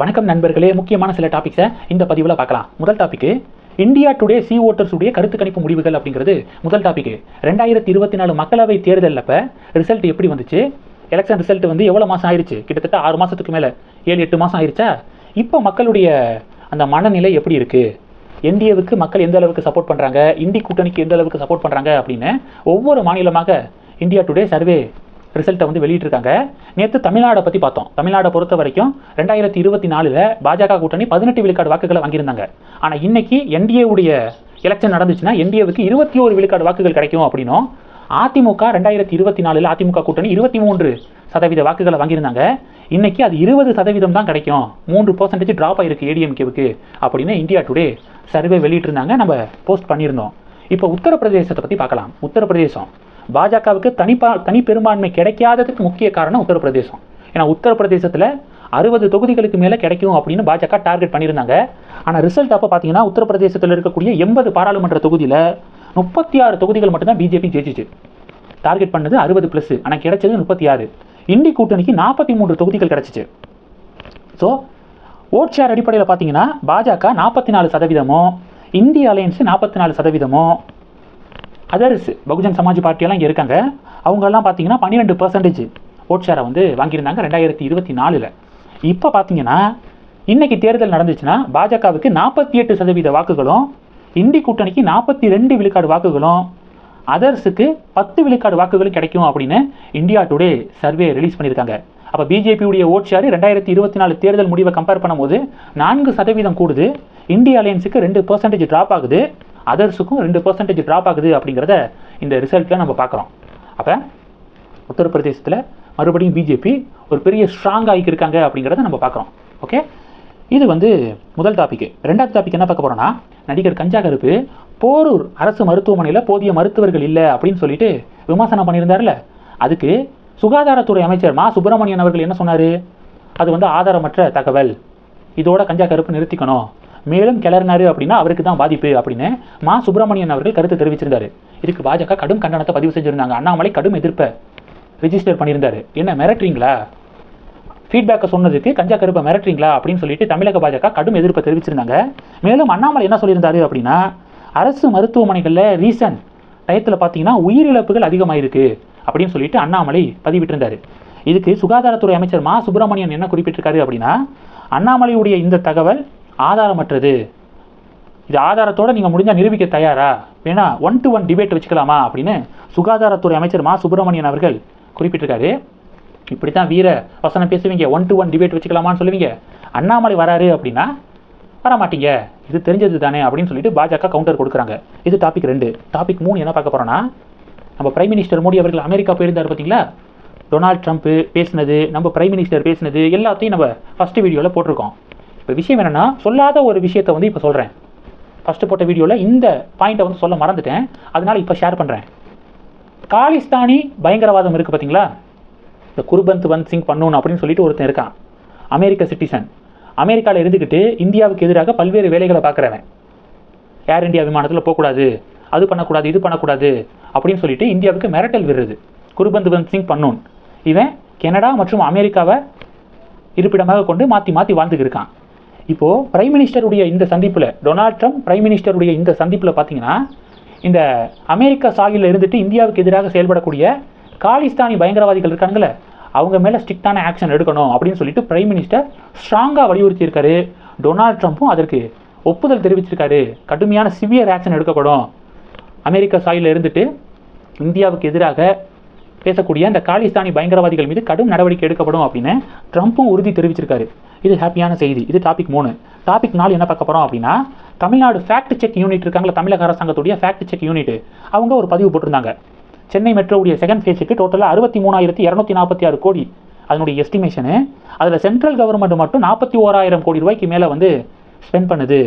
வணக்கம் நண்பர்களே முக்கியமான சில டாபிக்ஸை இந்த பதிவில் பார்க்கலாம். முதல் டாபிக் இந்தியா டுடே சி ஓட்டர்ஸுடைய கருத்து கணிப்பு முடிவுகள் அப்படிங்கிறது முதல் டாபிக் ரெண்டாயிரத்தி இருபத்தி நாலு மக்களவை தேர்தலில் அப்போ ரிசல்ட் எப்படி வந்துச்சு? எலெக்ஷன் ரிசல்ட் வந்து எவ்வளோ மாதம் ஆயிடுச்சு கிட்டத்தட்ட ஆறு மாதத்துக்கு மேலே. ஏழு எட்டு மாதம் ஆயிடுச்சா இப்போ மக்களுடைய அந்த மனநிலை எப்படி இருக்குது என்டிஏவுக்கு மக்கள் எந்த அளவுக்கு சப்போர்ட் பண்ணுறாங்க இந்தி கூட்டணிக்கு எந்த அளவுக்கு சப்போர்ட் பண்ணுறாங்க அப்படின்னு ஒவ்வொரு மாநிலமாக இந்தியா டுடே சர்வே ரிசல்ட்டை வந்து வெளியிட்டிருக்காங்க. நேற்று தமிழ்நாடை பற்றி பார்த்தோம். தமிழ்நாடை பொறுத்த வரைக்கும் ரெண்டாயிரத்தி இருபத்தி நாலில் பாஜக கூட்டணி பதினெட்டு விழுக்காடு வாக்குகளை வாங்கியிருந்தாங்க. ஆனால் இன்னைக்கு என்டிஏவுடைய எலெக்ஷன் நடந்துச்சுன்னா என்டிஏவுக்கு இருபத்தி ஒரு விழுக்காடு வாக்குகள் கிடைக்கும் அப்படின்னும். அதிமுக ரெண்டாயிரத்தி இருபத்தி நாலில் அதிமுக கூட்டணி இருபத்தி மூன்று சதவீத வாக்குகளை வாங்கியிருந்தாங்க. இன்னைக்கு அது இருபது சதவீதம் தான் கிடைக்கும். மூன்று பர்சன்டேஜ் ட்ராப் ஆயிருக்கு ஏடிஎம்கேவுக்கு அப்படின்னு இந்தியா டுடே சர்வே வெளியிட்டிருந்தாங்க. நம்ம போஸ்ட் பண்ணியிருந்தோம். இப்போ உத்தரப்பிரதேசத்தை பற்றி பார்க்கலாம். உத்தரப்பிரதேசம். பாஜகவுக்கு தனிப்பா தனி பெரும்பான்மை கிடைக்காததுக்கு முக்கிய காரணம் உத்தரப்பிரதேசம். ஏன்னா உத்தரப்பிரதேசத்தில் அறுபது தொகுதிகளுக்கு மேலே கிடைக்கும் அப்படின்னு பாஜக டார்கெட் பண்ணியிருந்தாங்க. ஆனால் ரிசல்ட் அப்போ பார்த்தீங்கன்னா உத்தரப்பிரதேசத்தில் இருக்கக்கூடிய எண்பது பாராளுமன்ற தொகுதியில் முப்பத்தி ஆறு தொகுதிகள் மட்டும்தான் பிஜேபி ஜெயிச்சிச்சு. டார்கெட் பண்ணது அறுபது ப்ளஸ் ஆனால் கிடைச்சது முப்பத்தி ஆறு இந்தி கூட்டணிக்கு நாற்பத்தி மூன்று தொகுதிகள் கிடச்சிச்சு. ஸோ ஓட் ஷேர் அடிப்படையில் பார்த்தீங்கன்னா பாஜக நாற்பத்தி நாலு சதவீதமும் இந்திய அலையன்ஸு நாற்பத்தி நாலு சதவீதமும் அதர்ஸ் பகுஜன் சமாஜ் பார்ட்டியெல்லாம் இங்கே இருக்காங்க. அவங்கெல்லாம் பார்த்தீங்கன்னா பன்னிரெண்டு பர்சன்டேஜ் ஓட் ஷேரை வந்து வாங்கியிருந்தாங்க ரெண்டாயிரத்தி இருபத்தி நாலில். இப்போ பார்த்தீங்கன்னா இன்றைக்கி தேர்தல் நடந்துச்சுன்னா பாஜகவுக்கு நாற்பத்தி எட்டு சதவீத வாக்குகளும் இந்தி கூட்டணிக்கு நாற்பத்தி ரெண்டு விழுக்காடு வாக்குகளும் அதர்ஸுக்கு பத்து விழுக்காடு வாக்குகளும் கிடைக்கும் அப்படின்னு இந்தியா டுடே சர்வே ரிலீஸ் பண்ணியிருக்காங்க. அப்போ பிஜேபியுடைய ஓட் ஷேர் ரெண்டாயிரத்தி இருபத்தி நாலு தேர்தல் முடிவை கம்பேர் பண்ணும்போது நான்கு சதவீதம் கூடுது. இந்திய அலையன்ஸுக்கு ரெண்டு பர்சன்டேஜ் ட்ராப் ஆகுது. அதர்ஸுக்கும் ரெண்டு பர்சன்டேஜ் ட்ராப் ஆகுது அப்படிங்கிறத இந்த ரிசல்ட்டில் நம்ம பார்க்குறோம். அப்போ உத்தரப்பிரதேசத்தில் மறுபடியும் பிஜேபி ஒரு பெரிய ஸ்ட்ராங் ஆகியிருக்காங்க அப்படிங்கிறத நம்ம பார்க்குறோம். ஓகே இது வந்து முதல் டாபிக் ரெண்டாவது டாபிக் என்ன பார்க்க போகிறோம்னா நடிகர் கஞ்சா கருப்பு போரூர் அரசு மருத்துவமனையில் போதிய மருத்துவர்கள் இல்லை அப்படின்னு சொல்லிட்டு விமர்சனம் பண்ணியிருந்தார்ல. அதுக்கு சுகாதாரத்துறை அமைச்சர் மா சுப்பிரமணியன் அவர்கள் என்ன சொன்னார்? அது வந்து ஆதாரமற்ற தகவல். இதோட கஞ்சா கருப்பு நிறுத்திக்கணும். மேலும் கிளறினாரு அப்படின்னா அவருக்கு தான் பாதிப்பு அப்படின்னு மா சுப்பிரமணியன் அவர்கள் கருத்து தெரிவிச்சிருந்தாரு. இதுக்கு பாஜக கடும் கண்டனத்தை பதிவு செஞ்சிருந்தாங்க. அண்ணாமலை கடும் எதிர்ப்பை ரிஜிஸ்டர் பண்ணியிருந்தாரு. என்ன மிரட்டுறீங்களா? ஃபீட்பேக்கை சொன்னதுக்கு கஞ்சா கருப்பை மிரட்டுறீங்களா அப்படின்னு சொல்லிட்டு தமிழக பாஜக கடும் எதிர்ப்பை தெரிவிச்சிருந்தாங்க. மேலும் அண்ணாமலை என்ன சொல்லியிருந்தாரு அப்படின்னா அரசு மருத்துவமனைகளில் ரீசன் டயத்தில் பார்த்தீங்கன்னா உயிரிழப்புகள் அதிகமாயிருக்கு அப்படின்னு சொல்லிட்டு அண்ணாமலை பதிவிட்டிருந்தார். இதுக்கு சுகாதாரத்துறை அமைச்சர் மா சுப்பிரமணியன் என்ன குறிப்பிட்டிருக்காரு அப்படின்னா அண்ணாமலையுடைய இந்த தகவல் ஆதாரமற்றது. இது ஆதாரத்தோடு நீங்கள் முடிஞ்சால் நிரூபிக்க தயாரா? வேணா ஒன் டு ஒன் டிபேட் வச்சுக்கலாமா அப்படின்னு சுகாதாரத்துறை அமைச்சர் மா சுப்பிரமணியன் அவர்கள் குறிப்பிட்டிருக்காரு. இப்படி தான் வீர வசனம் பேசுவீங்க. ஒன் டு ஒன் டிபேட் வச்சுக்கலாமான்னு சொல்லுவீங்க. அண்ணாமலை வராரு அப்படின்னா வர மாட்டீங்க இது தெரிஞ்சது தானே அப்படின்னு சொல்லிட்டு பாஜக கவுண்டர் கொடுக்குறாங்க. இது டாபிக் ரெண்டு. டாபிக் மூணு என்ன பார்க்க போகிறோன்னா நம்ம பிரைம் மினிஸ்டர் மோடி அவர்கள் அமெரிக்கா போயிருந்தார் பார்த்தீங்களா டொனால்ட் ட்ரம்ப் பேசினது நம்ம பிரைம் மினிஸ்டர் பேசினது எல்லாத்தையும் நம்ம ஃபஸ்ட்டு வீடியோவில் போட்டிருக்கோம். இப்போ விஷயம் என்னென்னா சொல்லாத ஒரு விஷயத்தை வந்து இப்போ சொல்கிறேன் ஃபஸ்ட்டு போட்ட வீடியோவில் இந்த பாயிண்ட்டை வந்து சொல்ல மறந்துட்டேன். அதனால் இப்போ ஷேர் பண்ணுறேன் காலிஸ்தானி பயங்கரவாதம் இருக்குது பார்த்தீங்களா இந்த குர்பந்த் வந்த் சிங் பண்ணணும் அப்படின்னு சொல்லிட்டு ஒருத்தன் இருக்கான். அமெரிக்க சிட்டிசன் அமெரிக்காவில் இருந்துக்கிட்டு இந்தியாவுக்கு எதிராக பல்வேறு வேலைகளை பார்க்குறவன் ஏர் இந்தியா விமானத்தில் போகக்கூடாது. அது பண்ணக்கூடாது இது பண்ணக்கூடாது அப்படின்னு சொல்லிட்டு இந்தியாவுக்கு மிரட்டல் விடுறது. குர்பந்த் வந்த் சிங் பண்ணோன் இவன் கனடா மற்றும் அமெரிக்காவை இருப்பிடமாக கொண்டு மாற்றி மாற்றி வாழ்ந்துக்கிருக்கான் இப்போது பிரைம் மினிஸ்டருடைய இந்த சந்திப்பில் டொனால்ட் ட்ரம்ப் பிரைம் மினிஸ்டருடைய இந்த சந்திப்பில் பார்த்தீங்கன்னா இந்த அமெரிக்கா சாகில் இருந்துட்டு இந்தியாவுக்கு எதிராக செயல்படக்கூடிய காலிஸ்தானி பயங்கரவாதிகள் இருக்காங்களே அவங்க மேலே ஸ்ட்ரிக்டான ஆக்ஷன் எடுக்கணும் அப்படின்னு சொல்லிட்டு பிரைம் மினிஸ்டர் ஸ்ட்ராங்காக வலியுறுத்தியிருக்காரு. டொனால்ட் ட்ரம்ப்பும் அதற்கு ஒப்புதல் தெரிவிச்சிருக்காரு. கடுமையான சிவியர் ஆக்ஷன் எடுக்கப்படும். அமெரிக்கா சாயில் இருந்துட்டு இந்தியாவுக்கு எதிராக பேசக்கூடிய அந்த காலிஸ்தானி பயங்கரவாதிகள் மீது கடும் நடவடிக்கை எடுக்கப்படும் அப்படின்னு ட்ரம்ப்பும் உறுதி தெரிவிச்சிருக்காரு. இது ஹாப்பியான செய்தி. இது டாபிக் மூணு. டாபிக் நாலு என்ன பார்க்க போகிறோம் அப்படின்னா தமிழ்நாடு ஃபேக்ட் செக் யூனிட் இருக்காங்களா தமிழக அரசாங்கத்துடைய ஃபேக்ட் செக் யூனிட் அவங்க ஒரு பதிவு போட்டிருந்தாங்க. சென்னை மெட்ரோவுடைய செகண்ட் ஃபேஸுக்கு டோட்டலாக அறுபத்தி மூணாயிரத்தி இரநூத்தி நாற்பத்தி ஆறு கோடி. அதனுடைய எஸ்டிமேஷனு அதில் சென்ட்ரல் கவர்மெண்ட் மட்டும் நாற்பத்தி ஓராயிரம் கோடி ரூபாய்க்கு மேலே வந்து ஸ்பெண்ட் பண்ணுது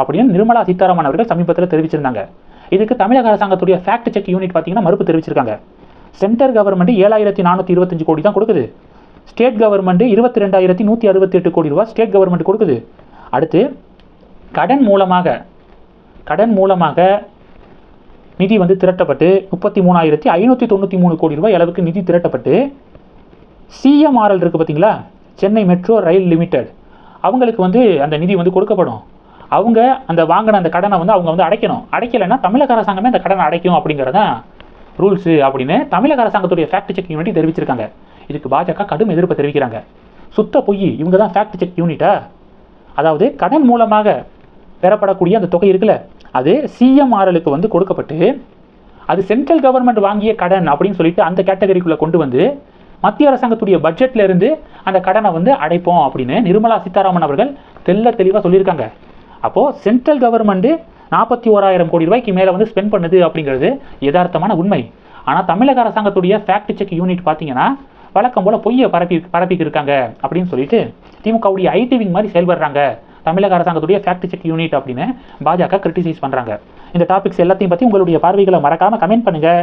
அப்படின்னு நிர்மலா சீதாராமன் அவர்கள் சமீபத்தில் தெரிவிச்சிருந்தாங்க. இதுக்கு தமிழக அரசாங்கத்துடைய ஃபேக்ட் செக் யூனிட் பார்த்தீங்கன்னா மறுப்பு தெரிவிச்சிருக்காங்க. சென்டர் கவர்மெண்ட் ஏழாயிரத்தி நானூற்றி இருபத்தஞ்சு கோடி தான் கொடுக்குது. ஸ்டேட் கவர்மெண்ட் இருபத்தி ரெண்டாயிரத்தி நூற்றி அறுபத்தி எட்டு கோடி ரூபா ஸ்டேட் கவர்மெண்ட் கொடுக்குது. அடுத்து கடன் மூலமாக கடன் மூலமாக நிதி வந்து திரட்டப்பட்டு முப்பத்தி மூணாயிரத்தி ஐநூற்றி தொண்ணூற்றி மூணு கோடி ரூபாய் அளவுக்கு நிதி திரட்டப்பட்டு சிஎம்ஆர்எல் இருக்குது பார்த்தீங்களா? Chennai Metro Rail Limited. அவங்களுக்கு வந்து அந்த நிதி வந்து கொடுக்கப்படும். அவங்க அந்த வாங்கின அந்த கடனை வந்து அவங்க வந்து அடைக்கணும். அடைக்கலைன்னா தமிழக அரசாங்கமே அந்த கடனை அடைக்கும் அப்படிங்கிறதான் ரூல்ஸு அப்படின்னு தமிழக அரசாங்கத்துடைய ஃபேக்ட் செக் யூனிட் தெரிவிச்சிருக்காங்க. இதுக்கு பாஜக கடும் எதிர்ப்பு தெரிவிக்கிறாங்க. சுத்த பொய் இவங்க தான் ஃபேக்ட் செக் யூனிட்டா அதாவது கடன் மூலமாக பெறப்படக்கூடிய அந்த தொகை இருக்குல்ல அது சிஎம்ஆர்எலுக்கு வந்து கொடுக்கப்பட்டு அது சென்ட்ரல் கவர்மெண்ட் வாங்கிய கடன் அப்படின்னு சொல்லிட்டு அந்த கேட்டகரிக்குள்ளே கொண்டு வந்து மத்திய அரசாங்கத்துடைய பட்ஜெட்ல இருந்து அந்த கடனை வந்து அடைப்போம் அப்படின்னு நிர்மலா சீதாராமன் அவர்கள் தெல்ல தெளிவாக சொல்லியிருக்காங்க. அப்போது சென்ட்ரல் கவர்மெண்ட்டு நாற்பத்தி ஓராயிரம் கோடி ரூபாய்க்கு மேலே வந்து ஸ்பெண்ட் பண்ணுது அப்படிங்கிறது யதார்த்தமான உண்மை. ஆனால் தமிழக அரசாங்கத்துடைய ஃபேக்ட் செக் யூனிட் பார்த்தீங்கன்னா வழக்கம் போல் பொய்யை பரப்பி பரப்பிட்டு இருக்காங்க அப்படின்னு சொல்லிட்டு திமுகவுடைய ஐடி விங் மாதிரி செயல்படுறாங்க தமிழக அரசாங்கத்துடைய ஃபேக்ட் செக் யூனிட் அப்படின்னு பாஜக கிரிட்டிசைஸ் பண்ணுறாங்க இந்த டாபிக்ஸ் எல்லாத்தையும் பற்றி உங்களுடைய பார்வைகளை மறக்காமல் கமெண்ட் பண்ணுங்கள்